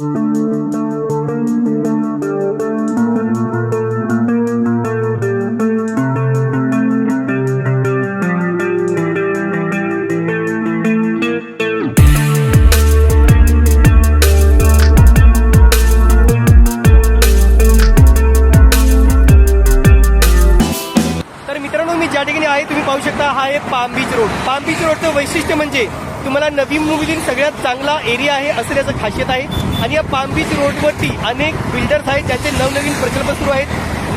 तर वैशिष्ट्य म्हणजे तुम्हाला नवी मुंबईतील सगळ्यात चांगला एरिया आहे असं त्याचं खासियत आहे. आणि या पाम बीच रोडवरती अनेक बिल्डर्स आहेत ज्यांचे नवनवीन प्रकल्प सुरू आहेत.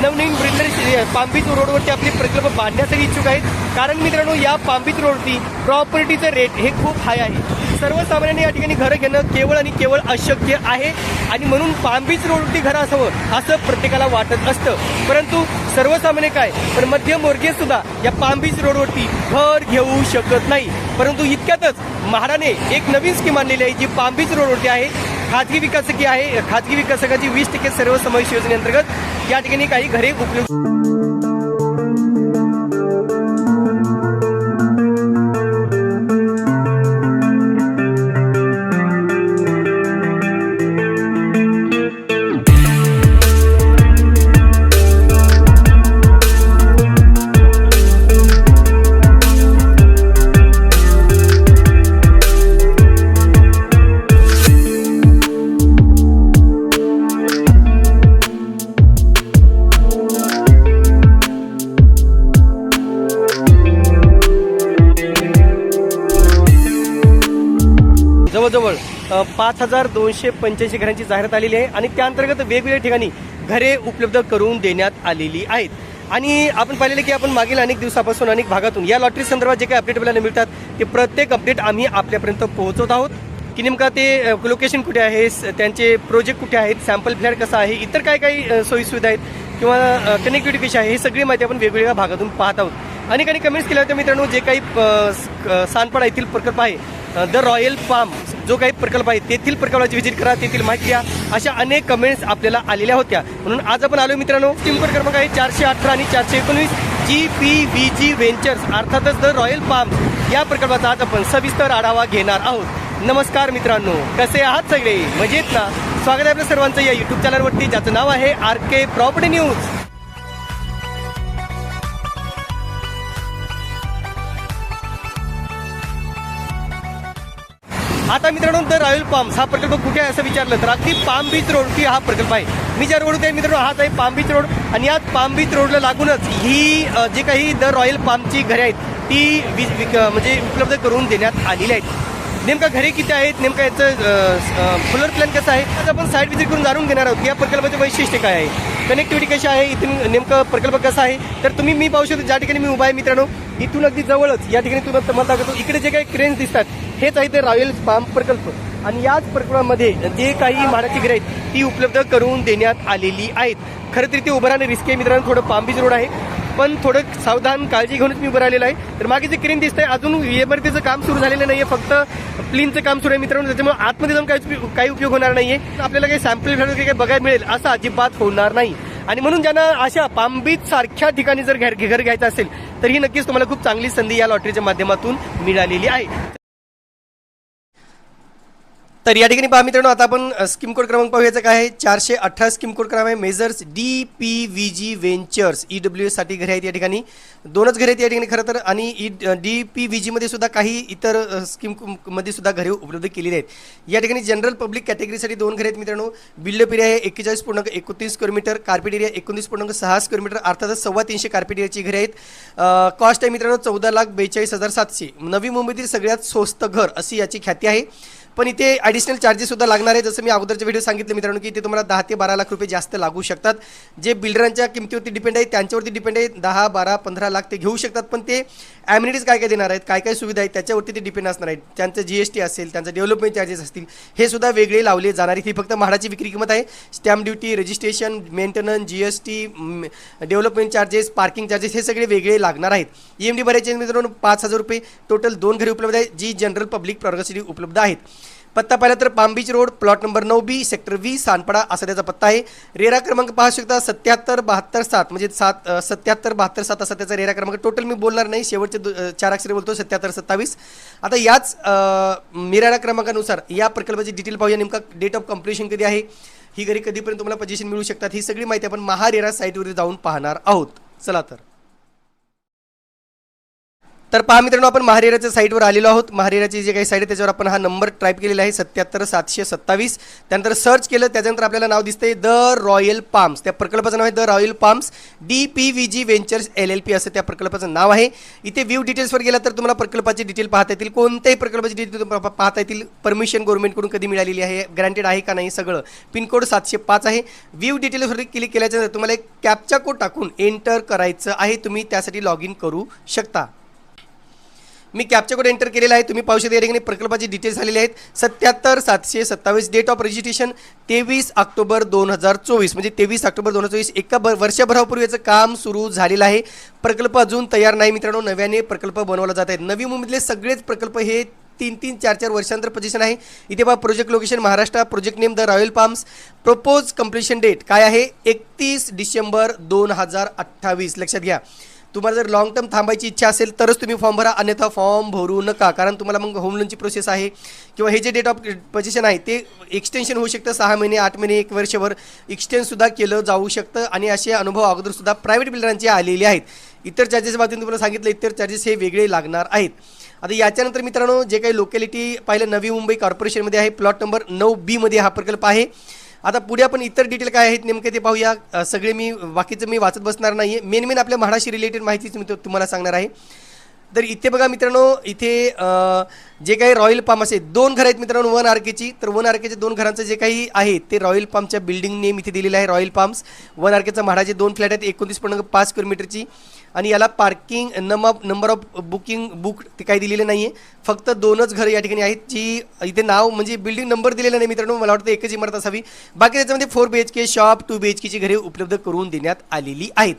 नवनवीन बिल्डर पाम बीच रोडवरती आपले प्रकल्प बांधण्यासाठी इच्छुक आहेत. कारण मित्रांनो या पाम बीच रोडवरती प्रॉपर्टीचं रेट हे खूप हाय आहे. सर्वसामान्यांनी या ठिकाणी घरं घेणं केवळ आणि केवळ अशक्य आहे. आणि म्हणून पांबीच रोडवरती घरं असावं असं प्रत्येकाला वाटत असतं. परंतु सर्वसामान्य काय? पण मध्यमवर्गीय सुद्धा या पांबीच रोडवरती घर घेऊ शकत नाही. परंतु इतक्यातच म्हाडाने एक नवीन स्कीम आणलेली आहे जी पांबीच रोडवरती आहे. खाजगी विकासकी आहे. खाजगी विकासकाची वीस टक्के सर्व समावेश योजनेअंतर्गत या ठिकाणी काही घरे उपलब्ध जवळजवळ पाच हजार दोनशे पंच्याऐंशी घरांची जाहिरात आलेली आहे आणि त्या अंतर्गत वेगवेगळ्या ठिकाणी घरे उपलब्ध करून देण्यात आलेली आहेत. आणि आपण पाहिलेलं की आपण मागील अनेक दिवसापासून अनेक भागातून या लॉटरी संदर्भात जे काही अपडेट आपल्याला मिळतात ते प्रत्येक अपडेट आम्ही आपल्यापर्यंत पोहोचवत आहोत. की नेमका ते लोकेशन कुठे आहे स- त्यांचे प्रोजेक्ट कुठे आहेत सॅम्पल फ्लॅट कसा आहे इतर काय काही सोयीसुविधा आहेत किंवा कनेक्टिव्हिटी कशी आहे ही सगळी माहिती आपण वेगवेगळ्या भागातून पाहत आहोत. अनेकांनी कमेंट्स केल्या होत्या मित्रांनो जे काही अ, सानपाडा येथील प्रकल्प आहे द रॉयल फार्म जो काही प्रकल्प आहे तेथील प्रकल्पाची व्हिजिट करा तेथील माहिती द्या अशा अनेक कमेंट्स आपल्याला आलेल्या होत्या. म्हणून आज आपण आलो मित्रांनो टीम क्रमांक आहे चारशे अठरा आणि चारशे एकोणवीस. G P V G ventures अर्थातच द रॉयल फार्म या प्रकल्पाचा आज आपण सविस्तर आढावा घेणार आहोत. नमस्कार मित्रांनो कसे आहात सगळे? मजेत ना? स्वागत आहे आपल्या सर्वांचं या युट्यूब चॅनलवरती ज्याचं नाव आहे आर के प्रॉपर्टी न्यूज आता मित्रांनो द रॉयल पाम्स हा प्रकल्प कुठे आहे असं विचारलं तर अगदी पाम बीच रोड की हा प्रकल्प आहे. मी ज्या रोड आहे मित्रांनो हाच आहे पाम बीच रोड आणि यात पाम बीच रोडला लागूनच ही जे काही द रॉयल पामची घरे आहेत ती विक- म्हणजे उपलब्ध करून देण्यात आलेली आहेत. नेमका घरे किती आहेत? नेमका याचं फ्लोअर प्लॅन कसं आहे? आज आपण साईट विजिट करून जाणून घेणार आहोत की या प्रकल्पाचे वैशिष्ट्य काय आहे. कनेक्टिव्हिटी कशी आहे? इथून नेमकं प्रकल्प कसा आहे? तर तुम्ही मी पाहू शकतो ज्या ठिकाणी मी उभा आहे मित्रांनो इथून अगदी जवळच या ठिकाणी तुम्हाला तुम्हाला दाखवतो इकडे जे काही क्रेन्स दिसतात हेच आहे ते रॉयल पाम प्रकल्प. आणि याच प्रकल्पामध्ये जे काही मानाची घरे आहेत ती उपलब्ध करून देण्यात आलेली आहेत. खरं तर ते उभं राहणं रिस्क आहे मित्रांनो थोडं पांबीच रोड आहे. पण थोडं सावधान काळजी घेऊनच मी उभं राहिलेलं आहे. तर मागे जे क्रेन दिसतंय अजून इमारतीचं काम सुरू झालेलं नाहीये फक्त प्लीनचं काम सुरू आहे मित्रांनो त्याच्यामुळे आतमध्ये जाऊन काही उपयोग- काही उपयोग होणार नाहीये. आपल्याला काही सॅम्पल काही बघायला मिळेल असं अजिबात होणार नाही. आणि म्हणून ज्यांना अशा पामबीच सारख्या ठिकाणी जर घर घर घ्यायचं असेल तर ही नक्कीच तुम्हाला खूप चांगली संधी या लॉटरीच्या माध्यमातून मिळालेली आहे. तर या ठिकाणी पहा मित्रांनो आता आपण स्कीम कोड क्रमांक पाहूयाचा काय आहे? चारशे अठरा स्कीम कोड क्रमांक आहे. Measures D P V G ventures E डब्ल्यूसाठी घरे आहेत या ठिकाणी. दोनच घरे आहेत या ठिकाणी खरं तर आणि ई डी पी व्ही जीमध्ये सुद्धा काही इतर स्कीममध्ये स्कीममध्ये सुद्धा घरे उपलब्ध केलेली आहेत. या ठिकाणी जनरल पब्लिक कॅटेगरीसाठी दोन घरे आहेत मित्रांनो. बिल्डअप एरिया आहे एक्केचाळीस पूर्णांक एकोणतीस स्क्वेअर मीटर कार्पेट एरिया एकोणतीस पूर्णांक सहा स्क्वेअर मीटर अर्थातच सव्वा तीनशे कार्पेट एरियाची घरे आहेत. कॉस्ट आहे मित्रांनो चौदा लाख बेचाळीस हजार सातशे. नवी मुंबईतील सगळ्यात स्वस्त घर अशी याची ख्याती आहे. पण इथे ॲडिशनल चार्जेस सुद्धा लागणार आहे जसं मी अगोदरच्या व्हिडिओ सांगितलं मित्रांनो की इथे तुम्हाला दहा ते बारा लाख रुपये जास्त लागू शकतात. जे बिल्डरांच्या किमतीवरती डिपेंड आहे त्यांच्यावरती डिपेंड आहे. दहा बारा पंधरा लाख ते घेऊ शकतात. पण ते ॲम्युनिटीज काय काय देणार आहेत? काय काय सुविधा आहेत? त्याच्यावरती ते डिपेंड असणार आहेत. त्यांचं जी एस टी असेल त्यांचं डेव्हलपमेंट चार्जेस असतील हे सुद्धा वेगळे लावले जाणार. आहेत ही फक्त म्हाडाची विक्री किंमत आहे. Stamp duty registration maintenance G S T development charges parking charges हे सगळे वेगळे लागणार आहेत. ई एम डी भरायचे मित्रांनो पाच हजार रुपये. टोटल दोन घरी उपलब्ध आहे जी जनरल पब्लिक प्रॉर्गसिटी उपलब्ध आहेत. पत्ता पाहिला तर palm beach road plot number नऊ बी सेक्टर वी सानपाडा असा त्याचा पत्ता आहे. रेरा क्रमांक पाहू शकता सत्याहत्तर बहात्तर सात म्हणजे सात सत्याहत्तर बहात्तर सात असा त्याचा रेरा क्रमांक. टोटल मी बोलणार नाही शेवटचे चार अक्षरे बोलतो सत्याहत्तर सत्तावीस. आता याच अ, मिराडा क्रमांकानुसार या प्रकल्पाची डिटेल पाहूया नेमका डेट ऑफ कम्प्लिशन कधी आहे? ही घरी कधीपर्यंत तुम्हाला पजेशन मिळू शकतात? ही सगळी माहिती आपण महारेरा साईटवर जाऊन पाहणार आहोत. चला तर. तर पहा मित्रांनो आपण महारेराच्या साईटवर आलेलो आहोत. महारेराची जी काही साईट आहे त्याच्यावर आपण हा नंबर टाईप केलेला आहे सत्याहत्तर सातशे सत्तावीस. त्यानंतर सर्च केलं त्याच्यानंतर आपल्याला नाव दिसतंय द रॉयल पाम्स. त्या प्रकल्पाचं नाव आहे the royal palms. D P V G ventures L L P असं त्या प्रकल्पाचं नाव आहे. इथे व्ह्यू डिटेल्सवर गेला तर तुम्हाला प्रकल्पाची डिटेल पाहता येतील. कोणत्याही प्रकल्पाची डिटेल तुम्हाला पाहता येतील. परमिशन गव्हर्नमेंटकडून कधी मिळालेली आहे ग्रँटेड आहे का नाही सगळं. पिनकोड सातशे पाच आहे. व्ह्यू डिटेल्सवर क्लिक केल्याच्यानंतर तुम्हाला एक कॅपचा कोड टाकून एंटर करायचं आहे. तुम्ही त्यासाठी लॉग इन करू शकता. मी कॅपचा कोड एंटर केलेला आहे. तुम्ही पाहू शकता या ठिकाणी प्रकल्पाची डिटेल्स आलेले आहेत. सत्याहत्तर सातशे सत्तावीस डेट ऑफ रजिस्ट्रेशन तेवीस ऑक्टोबर दोन हजार चोवीस. म्हणजे तेवीस ऑक्टोबर दोन हजार चोवीस एका ब वर्षभरापूर्वी याचं काम सुरू झालेलं आहे. प्रकल्प अजून तयार नाही मित्रांनो. नव्याने प्रकल्प बनवला जात आहेत. नवी मुंबईतले सगळेच प्रकल्प हे तीन तीन चार चार वर्षांतर पोझिशन आहे. इथे बा project location Maharashtra project name the royal palms propose completion date काय आहे? एकतीस डिसेंबर दोन हजार अठ्ठावीस. लक्षात घ्या. तुम्हाला जर लॉंग टर्म थांबायची इच्छा असेल तरच तुम्ही फॉर्म भरा. अन्यथा फॉर्म भरू नका. कारण तुम्हाला मग होम लोनची प्रोसेस आहे. किंवा हे जे डेट ऑफ पोझिशन आहे ते एक्सटेन्शन होऊ शकतं. सहा महिने आठ महिने एक वर्षभर एक्सटेन्ससुद्धा केलं जाऊ शकतं. आणि असे अनुभव अगोदरसुद्धा प्रायव्हेट बिल्डरांचे आलेले आहेत. इतर चार्जेस बाबतीत तुम्हाला सांगितलं इतर चार्जेस हे वेगळे लागणार आहेत. आता याच्यानंतर मित्रांनो जे काही लोकॅलिटी पाहिलं नवी मुंबई कॉर्पोरेशनमध्ये आहे. प्लॉट नंबर नऊ बीमध्ये हा प्रकल्प आहे. आता पुढे आपण इतर डिटेल काय आहेत नेमके ते पाहूया. सगळे मी बाकीचं मी वाचत बसणार नाही आहे मेन मेन आपल्या म्हाडाशी रिलेटेड माहितीच मी तो- तुम्हाला सांगणार आहे. तर इथे बघा मित्रांनो इथे जे काही रॉयल पाम असे दोन घर आहेत मित्रांनो वन आर केची तर वन आर केच्या दोन घरांचं जे काही आहे ते रॉयल पामच्या बिल्डिंग नेम इथे दिलेलं आहे रॉयल पाम्स वन आर केचा म्हाडाचे दोन फ्लॅट आहेत एकोणतीस पूर्णांक पाच किलोमीटरची आणि याला parking number number of booking book ते काही दिलेले नाही आहे फक्त दोनच घरं या ठिकाणी आहेत जी इथे नाव म्हणजे बिल्डिंग नंबर दिलेला नाही मित्रांनो. मला वाटतं एकच इमारत असावी. बाकी त्याच्यामध्ये four B H K shop two B H केची घरे उपलब्ध करून देण्यात आलेली आहेत.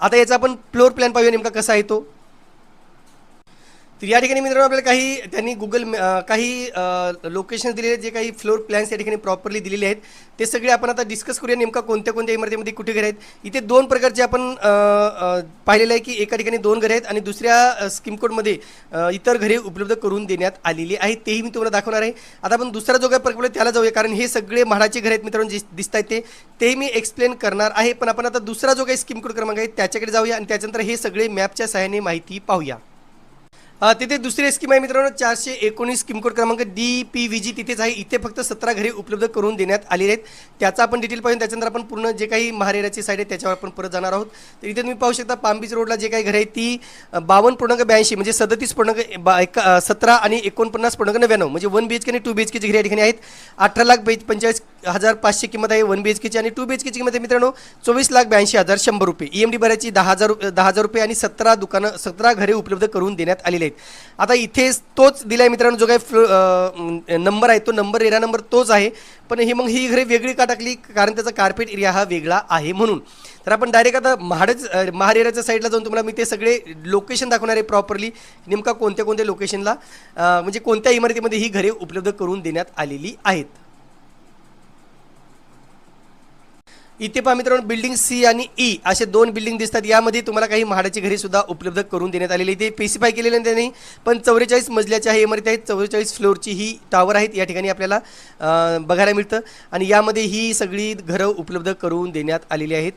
आता याचा आपण फ्लोअर प्लॅन पाहूया नेमका कसा आहे तो. तर या ठिकाणी मित्रांनो आपल्याला काही त्यांनी गुगल काही लोकेशन दिलेले आहेत, जे काही फ्लोर प्लॅन्स या ठिकाणी प्रॉपरली दिलेले आहेत ते सगळे आपण आता डिस्कस करूया नेमका कोणत्या कोणत्या इमारतीमध्ये कुठे घर आहेत. इथे दोन प्रकारचे आपण पाहिलेलं आहे की एका ठिकाणी दोन घरे आहेत आणि दुसऱ्या स्कीम कोडमध्ये इतर घरे उपलब्ध करून देण्यात आलेली आहेत. तेही मी तुम्हाला दाखवणार आहे. आता आपण दुसरा जो काही प्रकल्प आहे त्याला जाऊया कारण हे सगळे म्हाडाचे घर आहेत मित्रांनो जे दिसत आहेत ते. तेही मी एक्सप्लेन करणार आहे. पण आपण आता दुसरा जो काही स्कीम कोड क्रमांक आहे त्याच्याकडे जाऊया आणि त्याच्यानंतर हे सगळे मॅपच्या सहाय्याने माहिती पाहूया. तिथे दुसरी स्कीम आहे मित्रांनो चारशे एकोणीस किमकोड कोड क्रमांक डी पी व्ही जी तिथेच आहे. इथे फक्त सतरा घरे उपलब्ध करून देण्यात आलेले आहेत. त्याचा आपण डिटेल पाहिजे त्याच्यानंतर आपण पूर्ण जे काही महारेराची साईड आहे त्याच्यावर आपण परत जाणार आहोत. तर इथे तुम्ही पाहू शकता पामबीच रोडला जे काही घरे आहेत ती बावन्न पूर्णांक ब्याऐंशी म्हणजे सदतीस पूर्णांक बा एका सतरा आणि एकोणपन्नास पूर्णांक नव्याण्णव म्हणजे वन बी एच के आणि टू बी एच केची घरे या ठिकाणी आहेत. अठरा लाख बे पंचेचाळीस हजार पाचशे किंमत आहे वन बी एच केची आणि टू बी एच केची किंमत आहे मित्रांनो चोवीस लाख ब्याऐंशी हजार शंभर रुपये. ई एम डी भरायची दहा हजार दहा हजार रुपये आणि सतरा दुकानं सतरा घरे उपलब्ध करून देण्यात आलेली आहेत. आता इथेच तोच दिलाय मित्रांनो जो काही नंबर आहे तो नंबर एरिया नंबर तोच आहे. पण ही मग ही घरे वेगळी का टाकली? कारण त्याचा कार्पेट एरिया हा वेगळा आहे म्हणून. तर आपण डायरेक्ट आता महाडच अ, महाड एरियाच्या साईडला जाऊन तुम्हाला मी ते सगळे लोकेशन दाखवणार आहे प्रॉपरली नेमका कोणत्या कोणत्या लोकेशनला म्हणजे कोणत्या इमारतीमध्ये ही घरे उपलब्ध करून देण्यात आलेली आहेत? इथे पहा मित्रांनो बिल्डिंग सी आणि ई असे दोन बिल्डिंग दिसतात. यामध्ये तुम्हाला काही म्हाडाची घरी सुद्धा उपलब्ध करून देण्यात आलेली इथे स्पेसिफाय केलेलं नाही त्यांनी. पण चौवेचाळीस मजल्याच्या आहे इमारती आहेत चौवेचाळीस फ्लोअरची ही टावर आहेत. या ठिकाणी आपल्याला बघायला मिळतं. आणि यामध्ये ही सगळी घरं उपलब्ध करून देण्यात आलेली आहेत.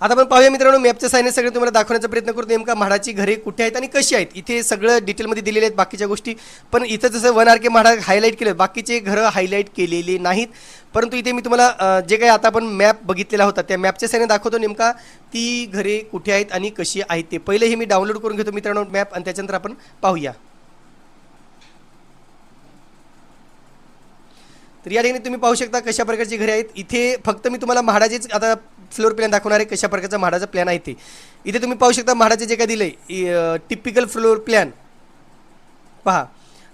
आता आपण पाहूया मित्रांनो मॅपच्या साईने सगळे तुम्हाला दाखवण्याचा प्रयत्न करतो नेमका म्हाडाची घरे कुठे आहेत आणि कशी आहेत? इथे सगळं डिटेलमध्ये दिलेले आहेत बाकीच्या गोष्टी. पण इथं जसं one R K MHADA highlight केलं बाकीचे घरं हायलाईट केलेले नाहीत. परंतु इथे मी तुम्हाला जे काही आता आपण मॅप बघितलेला होता त्या मॅपच्या साईने दाखवतो. नेमका ती घरे कुठे आहेत आणि कशी आहेत ते पहिले हे मी डाउनलोड करून घेतो मित्रांनो मॅप आणि त्याच्यानंतर आपण पाहूया. तर या ठिकाणी तुम्ही पाहू शकता कशा प्रकारची घरे आहेत. इथे फक्त मी तुम्हाला म्हाडाचेच आता फ्लोअर प्लॅन दाखवणार आहे कशा प्रकारचा म्हाडाचा प्लॅन आहे ते. इथे तुम्ही पाहू शकता म्हाडाचे जे काय दिलं आहे टिपिकल फ्लोअर प्लॅन पहा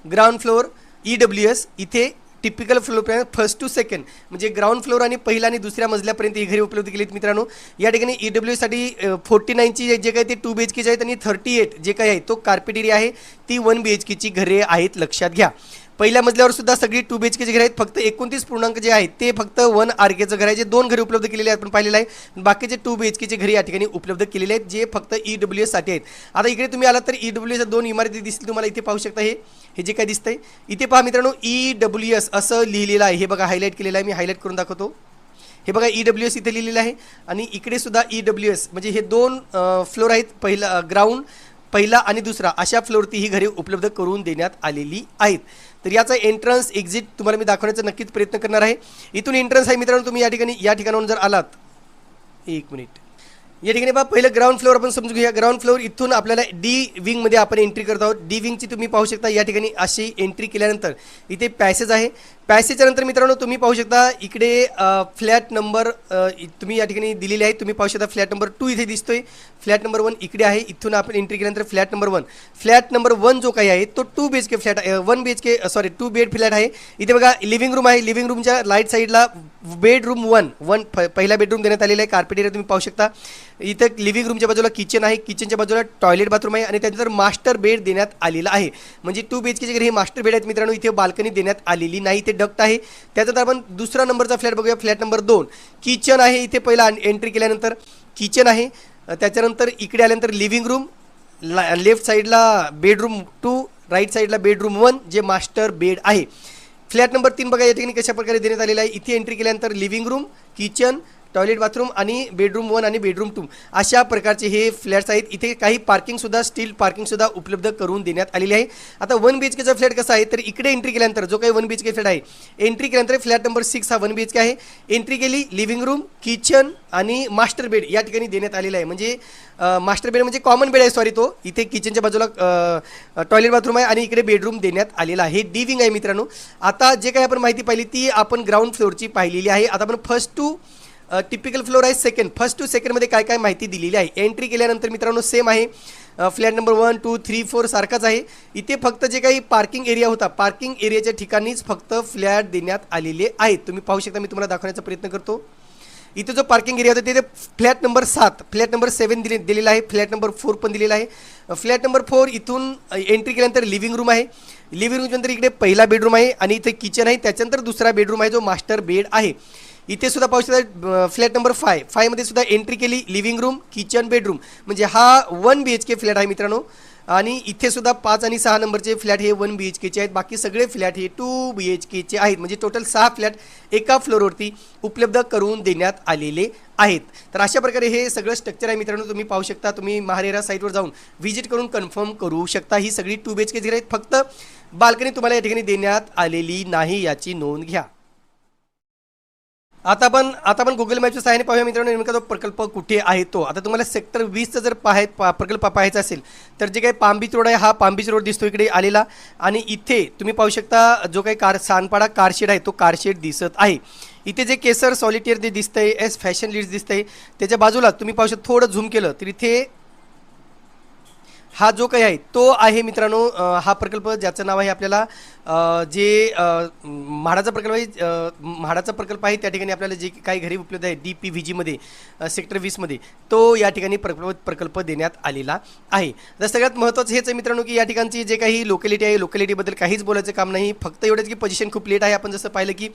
ground floor E W S इथे typical floor plan first to second म्हणजे ग्राउंड फ्लोअर आणि पहिला आणि दुसऱ्या मजल्यापर्यंत ही घरी उपलब्ध केली आहेत मित्रांनो. या ठिकाणी ई डब्ल्यू साठी फोर्टी नाईनची जे काही ते टू बी एच केचे आहेत आणि थर्टी एट जे काही आहे तो कार्पेट एरिया आहे ती वन बी एच केची घरे आहेत लक्षात घ्या. पहिल्या मजल्यावर सुद्धा सगळी टू बी एच केची घर आहेत फक्त एकोणतीस पूर्णांक जे आहेत ते फक्त वन आर केचं घर आहे. जे दोन घरी उपलब्ध केलेले आहेत आपण पाहिलेलं आहे. बाकीचे टू बी एच केचे घरी या ठिकाणी उपलब्ध केलेले आहेत जे फक्त ई डब्ल्यू एससाठी आहेत. आता इकडे तुम्ही आलात तर ई डब्ल्यू एस दोन इमारती दिसतील तुम्हाला इथे पाहू शकता हे. हे जे काय दिसतंय इथे पहा मित्रांनो ई डब्ल्यू एस असं लिहिलेलं आहे. हे बघा हायलाईट केलेलं आहे. मी हायलाईट करून दाखवतो. हे बघा ई डब्ल्यू एस इथे लिहिलेलं आहे. आणि इकडे सुद्धा ई डब्ल्यू एस म्हणजे हे दोन फ्लोर आहेत. पहिला ग्राउंड पहिला आणि दुसरा अशा फ्लोरती ही घरे उपलब्ध करून देण्यात आलेली आहेत. तर याचा एंट्रन्स एक्झिट तुम्हाला मी दाखवण्याचा नक्कीच प्रयत्न करणार आहे. इथून एंट्रन्स आहे मित्रांनो तुम्ही या ठिकाणी या ठिकाणाहून जर आलात एक मिनिट या ठिकाणी बघा पहिलं ग्राउंड फ्लोअर आपण समजू घ्या ग्राउंड फ्लोअर इथून आपल्याला डी विंगमध्ये आपण एंट्री करत आहोत. डी विंगची तुम्ही पाहू शकता या ठिकाणी अशी एंट्री केल्यानंतर इथे पॅसेज आहे. पॅसेजच्या नंतर मित्रांनो तुम्ही पाहू शकता इकडे फ्लॅट नंबर तुम्ही या ठिकाणी दिलेले आहे. तुम्ही पाहू शकता फ्लॅट नंबर टू इथे दिसतोय. फ्लॅट नंबर वन इकडे आहे. इथून आपण एंट्री केल्यानंतर flat number one flat number one जो काही आहे तो two B H K flat one B H K sorry two bed flat आहे. इथे बघा लिव्हिंग रूम आहे. लिव्हिंग रूमच्या लाइट साईडला बेडरूम वन वन पहिला बेडरूम देण्यात आलेला आहे कार्पेट एरिया तुम्ही पाहू शकता. इथं लिव्हिंग रूमच्या बाजूला किचन आहे किचनच्या बाजूला टॉयलेट बाथरूम आहे आणि त्यानंतर मास्टर बेड देण्यात आलेला आहे. म्हणजे टू बी एच केचे घरी हे मास्टर बेड आहेत मित्रांनो इथे बाल्कनी देण्यात आलेली नाही इथे डक्ट आहे. त्याच्यानंतर आपण दुसरा नंबरचा फ्लॅट बघूया फ्लॅट नंबर दोन. किचन आहे इथे पहिला एंट्री केल्यानंतर किचन आहे. त्याच्यानंतर इकडे आल्यानंतर लिव्हिंग रूम ला लेफ्ट साईडला बेडरूम टू राईट साईडला बेडरूम वन जे मास्टर बेड आहे. फ्लॅट नंबर तीन बघा या ठिकाणी कशा प्रकारे देण्यात आलेला आहे. इथे एंट्री केल्यानंतर living room kitchen toilet bathroom आणि बेडरूम वन आणि बेडरूम टू अशा प्रकारचे हे फ्लॅट्स आहेत. इथे काही पार्किंगसुद्धा स्टील पार्किंगसुद्धा उपलब्ध करून देण्यात आलेली आहे. आता वन बी एच केचा फ्लॅट कसा आहे? तर इकडे एंट्री केल्यानंतर जो काही one B H K flat आहे एंट्री केल्यानंतर फ्लॅट नंबर सिक्स हा वन बी एच के आहे. एंट्री केली लिव्हिंग रूम किचन आणि मास्टर बेड या ठिकाणी देण्यात आलेला आहे. म्हणजे मास्टर बेड म्हणजे कॉमन बेड आहे सॉरी तो. इथे किचनच्या बाजूला टॉयलेट बाथरूम आहे आणि इकडे बेडरूम देण्यात आलेला आहे. डी विंग आहे मित्रांनो. आता जे काही आपण माहिती पाहिली ती आपण ग्राउंड फ्लोअरची पाहिलेली आहे. आता आपण फर्स्ट टू टिपिकल फ्लोअर आहे सेकंड फर्स्ट टू सेकंडमध्ये काय काय माहिती दिलेली आहे? एंट्री केल्यानंतर मित्रांनो सेम आहे. Flat number one two three four सारखाच आहे. इथे फक्त जे काही पार्किंग एरिया होता पार्किंग एरियाच्या ठिकाणीच फक्त फ्लॅट देण्यात आलेले आहेत. तुम्ही पाहू शकता मी तुम्हाला दाखवण्याचा प्रयत्न करतो. इथे जो पार्किंग एरिया होता तिथे फ्लॅट नंबर सात फ्लॅट नंबर सेवन दिले दिलेला आहे. फ्लॅट नंबर फोर पण दिलेला आहे. फ्लॅट नंबर फोर इथून एंट्री केल्यानंतर लिव्हिंग रूम आहे. लिव्हिंग रूमच्या इकडे पहिला बेडरूम आहे आणि इथे किचन आहे. त्याच्यानंतर दुसरा बेडरूम आहे जो मास्टर बेड आहे. इथे सुद्धा पाहू शकता फ्लॅट नंबर फाय फायमध्ये सुद्धा एंट्री केली लिव्हिंग रूम किचन बेडरूम म्हणजे हा one B H K flat आहे मित्रांनो. आणि इथे सुद्धा पाच आणि सहा नंबरचे फ्लॅट हे वन बी एच केचे आहेत. बाकी सगळे फ्लॅट हे टू बी एच केचे आहेत. म्हणजे टोटल सहा फ्लॅट एका फ्लोरवरती उपलब्ध करून देण्यात आलेले आहेत. तर अशा प्रकारे हे सगळं स्ट्रक्चर आहे मित्रांनो. तुम्ही पाहू शकता तुम्ही महारेरा साईटवर जाऊन व्हिजिट करून कन्फर्म करू शकता. ही सगळी टू बी एच के आहेत फक्त बाल्कनी तुम्हाला या ठिकाणी देण्यात आलेली नाही याची नोंद घ्या. आता पण आता पण गुगल मॅपच्या सहाय्याने पाहूया मित्रांनो. नेमका तो प्रकल्प कुठे आहे तो? आता तुम्हाला सेक्टर वीसचा जर पाहाय पा प्रकल्प पाहायचा असेल तर जे काही पांबीच रोड आहे हा पांबीच रोड दिसतो इकडे आलेला. आणि इथे तुम्ही पाहू शकता जो काही कार सानपाडा कारशेड आहे तो कारशेड दिसत आहे. इथे जे केसर सॉलिटियर जे दिसतंय एस फॅशन लीड्स दिसतंय त्याच्या बाजूला तुम्ही पाहू शकता थोडं झूम केलं तर इथे हा जो काही आहे तो आहे मित्रांनो हा प्रकल्प ज्याचं नाव आहे आपल्याला जे म्हाडाचा प्रकल्प आहे म्हाडाचा प्रकल्प आहे त्या ठिकाणी आपल्याला जे काही घरी उपलब्ध आहे डी पी व्ही जीमध्ये सेक्टर वीसमध्ये तो या ठिकाणी प्रकल्प प्रकल्प देण्यात आलेला आहे. तर सगळ्यात महत्त्वाचं हेच आहे मित्रांनो की या ठिकाणची जे काही लोकॅलिटी आहे लोकॅलिटीबद्दल काहीच बोलायचं काम नाही. फक्त एवढंच की पोझिशन खूप लेट आहे. आपण जसं पाहिलं की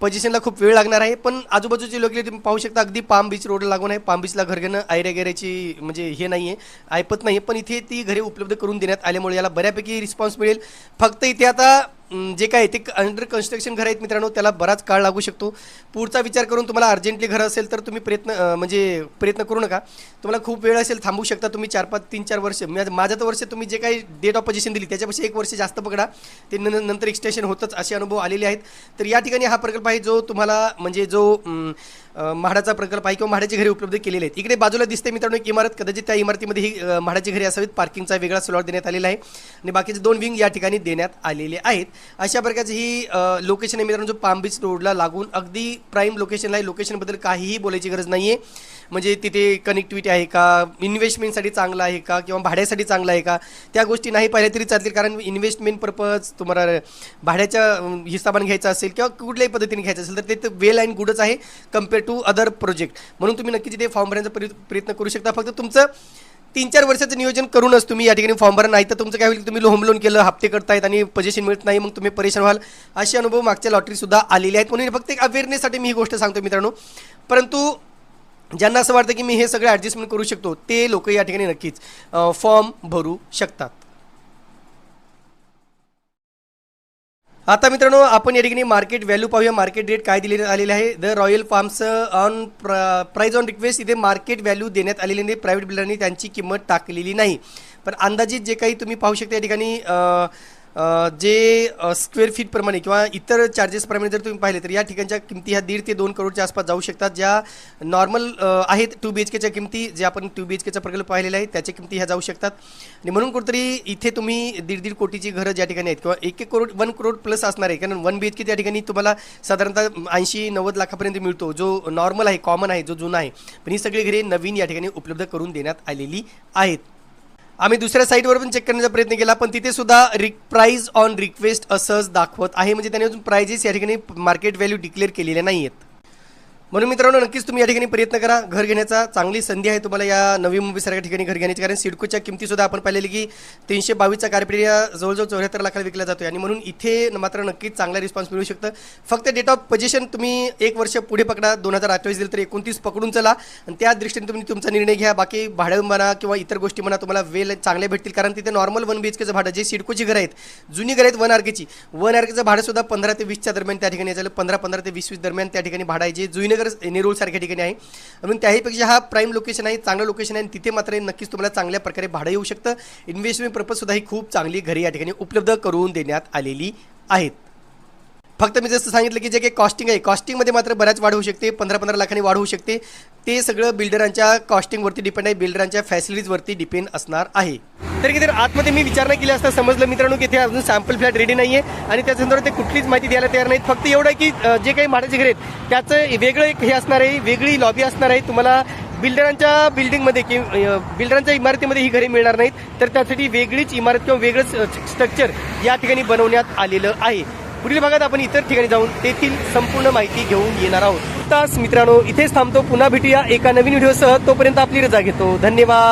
पोझिशनला खूप वेळ लागणार आहे पण आजूबाजूची लोकॅलिटी तुम्ही पाहू शकता अगदी पाम बीच रोडला लागून आहे. पाम बीचला घर घेणं आयरेगेऱ्याची म्हणजे हे नाही आहे ऐपत नाही आहे पण इथे ती घरे उपलब्ध करून देण्यात आल्यामुळे याला बऱ्यापैकी रिस्पॉन्स मिळेल. फक्त इथे आता up. जे काय ते अंडर कन्स्ट्रक्शन घर आहेत मित्रांनो त्याला बराच काळ लागू शकतो. पुढचा विचार करून तुम्हाला अर्जंटली घर असेल तर तुम्ही प्रयत्न म्हणजे प्रयत्न करू नका. तुम्हाला खूप वेळ असेल थांबू शकता तुम्ही चार पाच तीन चार वर्ष. माझ्या तर वर्ष तुम्ही जे काही डेट ऑफ पोझिशन दिली त्याच्यापेक्षा एक वर्ष जास्त पकडा. ते न- नंतर एक्सटेन्शन होतच असे अनुभव आलेले आहेत. तर या ठिकाणी हा प्रकल्प आहे जो तुम्हाला म्हणजे जो म्हाडाचा प्रकल्प आहे किंवा म्हाडाची घरे उपलब्ध केलेले आहेत. इकडे बाजूला दिसते मित्रांनो एक इमारत कदाचित त्या इमारतीमध्ये ही म्हाडाची घरे असावीत. पार्किंगचा वेगळा स्लॉट देण्यात आलेला आहे. आणि बाकीचे दोन विंग या ठिकाणी देण्यात आलेले आहेत. अशा प्रकारची ही लोकेशन आहे मित्रांनो जो पाम बीच रोडला लागून अगदी प्राईम लोकेशनला आहे. लोकेशनबद्दल काहीही बोलायची गरज नाही आहे म्हणजे तिथे कनेक्टिव्हिटी आहे का? इन्व्हेस्टमेंटसाठी चांगलं आहे का? किंवा भाड्यासाठी चांगलं आहे का? त्या गोष्टी नाही पाहिल्या तरी चालतील. कारण इन्व्हेस्टमेंट पर्पज तुम्हाला भाड्याच्या हिसाबाने घ्यायचा असेल किंवा कुठल्याही पद्धतीने घ्यायचं असेल तर ते वेल अँड गुडच आहे कंपेअर टू अदर प्रोजेक्ट म्हणून तुम्ही नक्की तिथे फॉर्म भरण्याचा प्रयत्न प्रयत्न करू शकता. फक्त तुमचं तीन चार वर्षाचं नियोजन करूनच तुम्ही या ठिकाणी फॉर्म भरा. नाही तर तुमचं काय होईल तुम्ही होम लोन केलं हप्ते करतायत आणि पजेशन मिळत नाही मग तुम्ही परेशान व्हाल. असे अनुभव मागच्या लॉटरीसुद्धा आलेले आहेत. म्हणून फक्त एक अवेअरनेससाठी मी ही गोष्ट सांगतो मित्रांनो. परंतु ज्यांना असं वाटतं की मी हे सगळं ॲडजस्टमेंट करू शकतो ते लोक या ठिकाणी नक्कीच फॉर्म भरू शकतात. आता मित्रांनो आपण या ठिकाणी मार्केट व्हॅल्यू पाहूया. मार्केट रेट काय दिले आलेले आहे? The royal farms on price on request इथे मार्केट व्हॅल्यू देण्यात आलेली नाही. प्रायव्हेट बिल्डरांनी त्यांची किंमत टाकलेली नाही. पण अंदाजित जे काही तुम्ही पाहू शकता या ठिकाणी जे स्क्वेअर फीटप्रमाणे किंवा इतर चार्जेसप्रमाणे जर तुम्ही पाहिले तर या ठिकाणच्या किमती ह्या दीड ते दोन करोडच्या आसपास जाऊ शकतात ज्या नॉर्मल आहेत टू बी एच केच्या किमती जे आपण टू बी एच केचा प्रकल्प पाहिलेला आहे त्याच्या किमती ह्या जाऊ शकतात. आणि म्हणून कुठेतरी इथे तुम्ही दीड दीड कोटीची घरं ज्या ठिकाणी आहेत किंवा एक एक करोड वन करोड प्लस असणार आहे कारण वन बी एच के त्या ठिकाणी तुम्हाला साधारणतः ऐंशी नव्वद लाखापर्यंत मिळतो जो नॉर्मल आहे कॉमन आहे जो जुना आहे. पण ही सगळी घरे नवीन या ठिकाणी उपलब्ध करून देण्यात आलेली आहेत. आम्ही दुसऱ्या साईटवर पण चेक करण्याचा प्रयत्न केला पण तिथे सुद्धा रिक प्राईज ऑन रिक्वेस्ट असंच दाखवत आहे. म्हणजे त्याने अजून प्राइजेस या ठिकाणी मार्केट व्हॅल्यू डिक्लेअर केलेल्या नाही आहेत म्हणून मित्रांनो नक्कीच तुम्ही या ठिकाणी प्रयत्न करा. घर घेण्याचा चांगली संधी आहे तुम्हाला या नवी मुंबईसारख्या ठिकाणी घर घेण्याची. कारण सिडकोच्या किमतीसुद्धा आपण पाहिलेली की तीनशे बावीसचा कार्पेट जवळजवळ चौऱ्याहत्तर लाखाला विकला जातो आणि म्हणून इथे मात्र नक्कीच चांगला रिस्पॉन्स मिळू शकतं. फक्त डेट ऑफ पोझिशन तुम्ही एक वर्ष पुढे पकडा. दोन हजार अठ्ठावीस दिलं तर एकोणतीस पकडून चला. आणि त्या दृष्टीने तुम्ही तुमचा निर्णय घ्या. बाकी भाडं म्हणा किंवा इतर गोष्टी म्हणा तुम्हाला वेल चांगले भेटतील. कारण तिथे नॉर्मल वन बी एच केचं भाडं जे सिडकोची घरं आहेत जुनी घरं आहेत वन आरकेची वन आरकेचं भाडं सुद्धा पंधरा ते वीसच्या दरम्यान त्या ठिकाणी झालं. पंधरा पंधरा ते वीस वीस दरम्यान त्या ठिकाणी भाडं आहे. जे जुईनगर नगर नेरूळसारख्या ठिकाणी आहे. म्हणून त्याहीपेक्षा हा प्राईम लोकेशन आहे चांगलं लोकेशन आहे आणि तिथे मात्र नक्कीच तुम्हाला चांगल्या प्रकारे भाडं येऊ शकतं. इन्व्हेस्टमेंट पर्पजसुद्धा ही खूप चांगली घरी या ठिकाणी उपलब्ध करून देण्यात आलेली आहेत. फक्त मी जसं सांगितलं की जे काही कॉस्टिंग आहे कॉस्टिंगमध्ये मात्र बऱ्याच वाढ होऊ शकते पंधरा पंधरा लाखांनी वाढ होऊ शकते. ते सगळं बिल्डरांच्या कॉस्टिंगवरती डिपेंड आहे बिल्डरांच्या फॅसिलिटीजवरती डिपेंड असणार आहे. तर की तर आतमध्ये मी विचारणा केली असता समजलं मित्रांनो की ते अजून सॅम्पल फ्लॅट रेडी नाही आहे आणि त्या संदर्भात ते कुठलीच माहिती द्यायला तयार नाहीत. फक्त एवढं की जे काही माडाचे घर आहेत त्याचं वेगळं एक हे असणार आहे वेगळी लॉबी असणार आहे. तुम्हाला बिल्डरांच्या बिल्डिंगमध्ये कि बिल्डरांच्या इमारतीमध्ये ही घरे मिळणार नाहीत. तर त्यासाठी वेगळीच इमारत किंवा वेगळंच स्ट्रक्चर या ठिकाणी बनवण्यात आलेलं आहे. पुढील भागात आपण इतर ठिकाणी जाऊन तेथील संपूर्ण माहिती घेऊन येणार आहोत. तास मित्रांनो इथेच थांबतो. पुन्हा भेटूया एका नवीन व्हिडिओसह. तोपर्यंत आपली रजा घेतो. धन्यवाद.